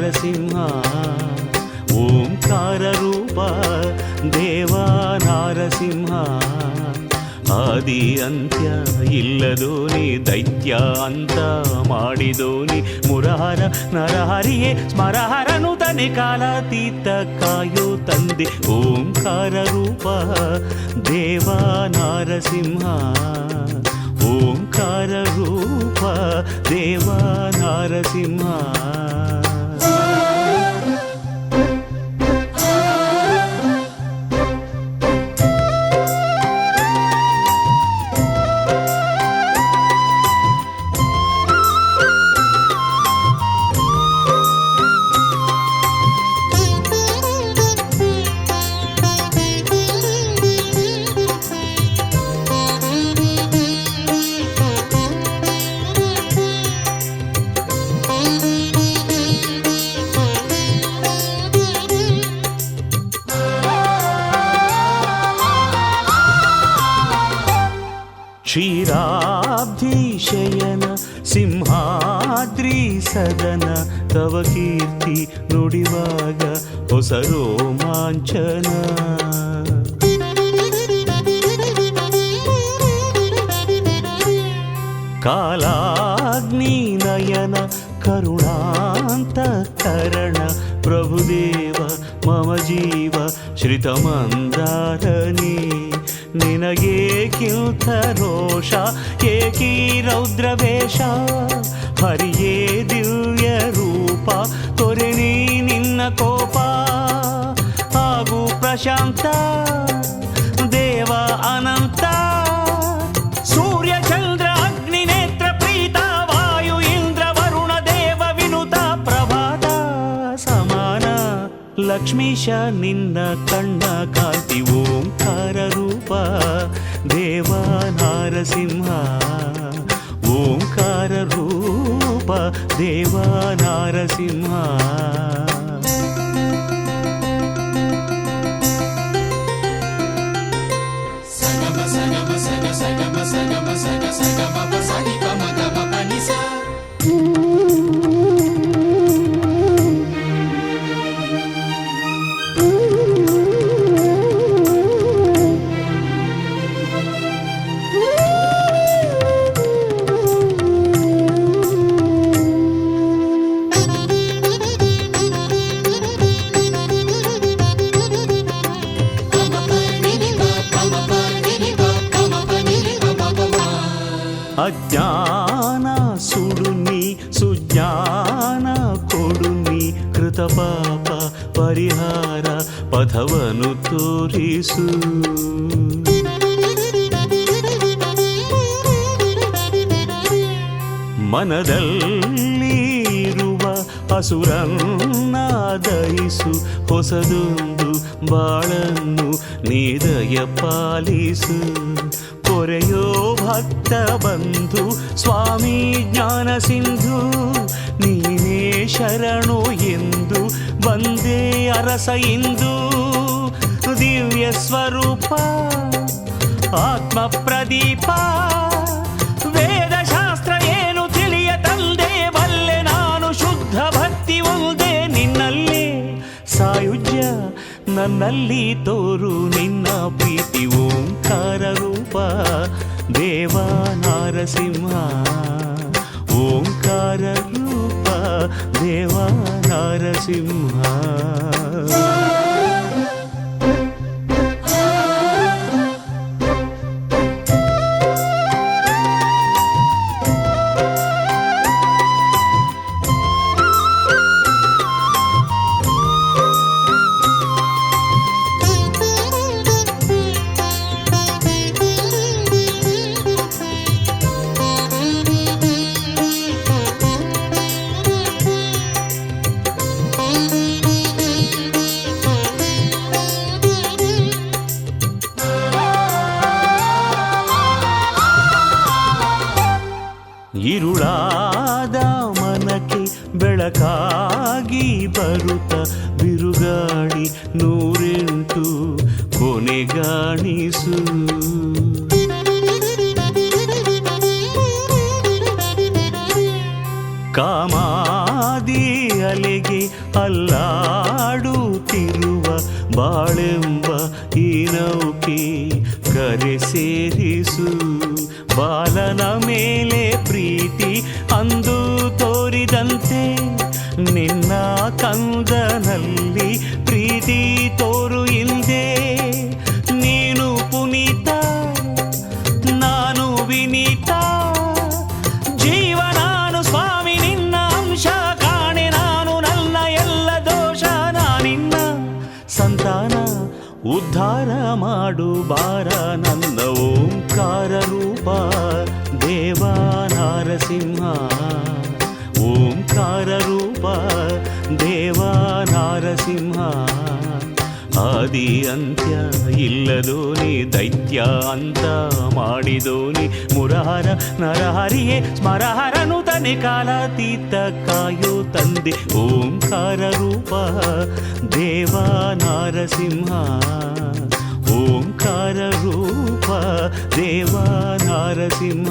నరసింహ ఓంకార రూప దేవా నారసింహ ಆದಿ ಅಂತ್ಯ ಇಲ್ಲದೋನಿ ದೈತ್ಯ ಅಂತ ಮಾಡಿದೋನಿ ಮುರಹರ ನರಹರಿಯೇ ಸ್ಮರಹರನು ತನೆ ಕಾಲಾತೀತ ಕಾಯೋ ತಂದೆ ಓಂಕಾರ ರೂಪ ದೇವ ನಾರಸಿಂಹ ಓಂಕಾರ ರೂಪ ದೇವ ನಾರಸಿಂಹ ಕ್ಷೀರಾಬ್ಧಿಶಯನ ಸಿಂಹಾದ್ರಿ ಸದನ ತವ ಕೀರ್ತಿ ನುಡಿವಾಗ ಹೊಸ ರೋಮಾಂಚನ ಕಾಲಾಗ್ನಿ ನಯನ ಕರುಣಾಂತ ಕರಣ ಪ್ರಭುದೇವ ಮಮ ಜೀವ ಶ್ರಿತಮಂದಾರನಿ ನಿನಗೆ ಕಿಲ್ಥ ರೋಷ ಏಕೀ ರೌದ್ರವೇಷ ಹರಿಯೇ ದಿವ್ಯ ರೂಪ ತೊರೆ ನೀ ನಿನ್ನ ಕೋಪ ಹಾಗೂ ಪ್ರಶಾಂತ ದೇವ ಅನಂತ ಲಕ್ಷ್ಮೀಶ ನಿನ್ನ ಕಣ್ಣ ಕಾಂತಿ ಓಂಕಾರ ರೂಪ ದೇವ ನಾರಸಿಂಹ ಓಂಕಾರ ರೂಪ ದೇವ ನಾರಸಿಂಹ ಜ್ಞಾನ ಸುಡುನಿ ಸುಜ್ಞಾನ ಕೊಡುನಿ ಕೃತ ಪಾಪ ಪರಿಹಾರ ಪಥವನ್ನು ತೋರಿಸು. ಮನದಲ್ಲಿ ಇರುವ ಹಸುರನ್ನ ಹೊಸದೊಂದು ಬಾಳನ್ನು ನೀದಯ ಪಾಲಿಸು. ಕೊರೆಯೋ ಭಕ್ತ ಬಂಧು, ಸ್ವಾಮಿ ಜ್ಞಾನ ಸಿಂಧು, ನೀನೇ ಶರಣು ಎಂದು ಬಂದೇ ಅರಸ ಇಂದು. ದಿವ್ಯ ಸ್ವರೂಪ, ಆತ್ಮ ಪ್ರದೀಪ ವೇದ ಶಾಸ್ತ್ರ ಏನು ತಿಳಿಯ ತಂದೆ ಬಲ್ಲೆ ನಾನು ಶುದ್ಧ ಭಕ್ತಿ ಒಂದೇ ನಿನ್ನಲ್ಲಿ. ಸಾಯುಜ್ಯ, ನನ್ನಲ್ಲಿ ತೋರು ನಿನ್ನ ಪ್ರೀತಿ ಓಂಕಾರ ರೂಪ. దేవా నారసింహ ఓంకార రూప దేవా నారసింహ. ಬೆಳಕಾಗಿ ಬರುತ್ತ ಬಿರುಗಾಳಿ ನೂರೆಂಟು ಕೊನೆಗಾಣಿಸು ಕಾಮಾದಿ ಅಲೆಗೆ ಅಲ್ಲಾಡುತ್ತಿರುವ ಬಾಳೆ ಎಂಬ ಈ ನೌಕೆ ಕರೆ ಸೇರಿಸು ಬಾಲನ ಮೇಲೆ ಪ್ರೀತಿ ಕಂದನಲ್ಲಿ ಪ್ರೀತಿ ತೋರು ಹಿಂದೆ ನೀನು ಪುನೀತ, ನಾನು ವಿನೀತ. ಜೀವ ನಾನು ಸ್ವಾಮಿ, ನಿನ್ನ ಅಂಶ ಕಾಣೆ, ನಾನು ನನ್ನ ಎಲ್ಲ ದೋಷ ನಾನಿನ್ನ ಸಂತಾನ, ಉದ್ಧಾರ ಮಾಡು ಬಾರ ನನ್ನ ಓಂಕಾರ. ಅಂತ್ಯ ಇಲ್ಲದೋನಿ ದೈತ್ಯ ಅಂತ ಮಾಡಿದೋನಿ ಮುರಹರ ನರಹರಿಯೇ ಸ್ಮರಹರನು ತನೆ ಕಾಲಾತೀತ ಕಾಯೋ ತಂದೆ ಓಂಕಾರ ರೂಪ ದೇವ ನಾರಸಿಂಹ ಓಂಕಾರ ರೂಪ ದೇವ ನಾರಸಿಂಹ